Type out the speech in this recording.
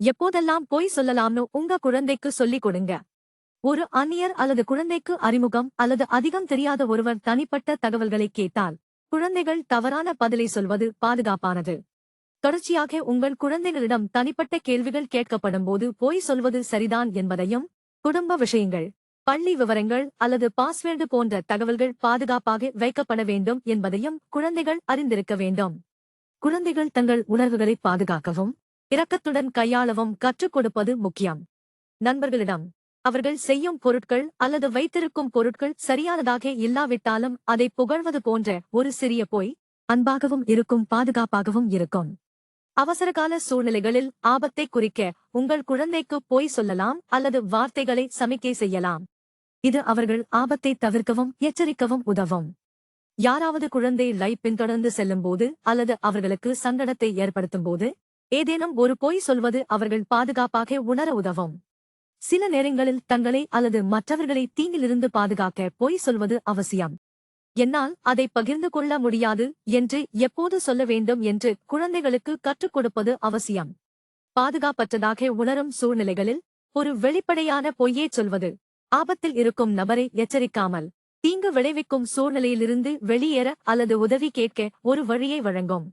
எப்போதெல்லாம் பொய் சொல்லலாம்னு உங்க குழந்தைக்கு சொல்லிக் கொடுங்க. ஒரு அந்நியர் அல்லது குழந்தைக்கு அறிமுகம் அல்லது அதிகம் தெரியாத ஒருவர் தனிப்பட்ட தகவல்களை கேட்டால் குழந்தைகள் தவறான பதிலை சொல்வது பாதுகாப்பானது. தொடர்ச்சியாக உங்கள் குழந்தைகளிடம் தனிப்பட்ட கேள்விகள் கேட்கப்படும் போது பொய் சொல்வது சரிதான் என்பதையும் குடும்ப விஷயங்கள் பள்ளி விவரங்கள் அல்லது பாஸ்வேர்டு போன்ற தகவல்கள் பாதுகாப்பாக வைக்கப்பட வேண்டும் என்பதையும் குழந்தைகள் அறிந்திருக்க வேண்டும். குழந்தைகள் தங்கள் உணர்வுகளை பாதுகாக்கவும் இரக்கத்துடன் கையாளவும் கற்றுக் கொடுப்பது முக்கியம். நண்பர்களிடம் அவர்கள் செய்யும் பொருட்கள் அல்லது வைத்திருக்கும் பொருட்கள் சரியானதாக இல்லாவிட்டாலும் அதை புகழ்வது போன்ற ஒரு சிறிய பொய் அன்பாகவும் இருக்கும் பாதுகாப்பாகவும் இருக்கும். அவசரகால சூழ்நிலைகளில் ஆபத்தை குறிக்க உங்கள் குழந்தைக்கு போய் சொல்லலாம் அல்லது வார்த்தைகளை சமிக்கை செய்யலாம். இது அவர்கள் ஆபத்தை தவிர்க்கவும் எச்சரிக்கவும் உதவும். யாராவது குழந்தை லை பின்தொடர்ந்து செல்லும்போது அல்லது அவர்களுக்கு சங்கடத்தை ஏற்படுத்தும்போது ஏதேனும் ஒரு பொய் சொல்வது அவர்கள் பாதுகாப்பாக உணர உதவும். சில நேரங்களில் தங்களை அல்லது மற்றவர்களை தீங்கிலிருந்து பாதுகாக்க பொய் சொல்வது அவசியம். என்னால் அதை பகிர்ந்து கொள்ள முடியாது என்று எப்போது சொல்ல வேண்டும் என்று குழந்தைகளுக்கு கற்றுக் கொடுப்பது அவசியம். பாதுகாப்பற்றதாக உணரும் சூழ்நிலைகளில் ஒரு வெளிப்படையான பொய்யே சொல்வது. ஆபத்தில் இருக்கும் நபரை எச்சரிக்காமல் தீங்கு விளைவிக்கும் சூழ்நிலையிலிருந்து வெளியேற அல்லது உதவி கேட்க ஒரு வழியை வழங்கும்.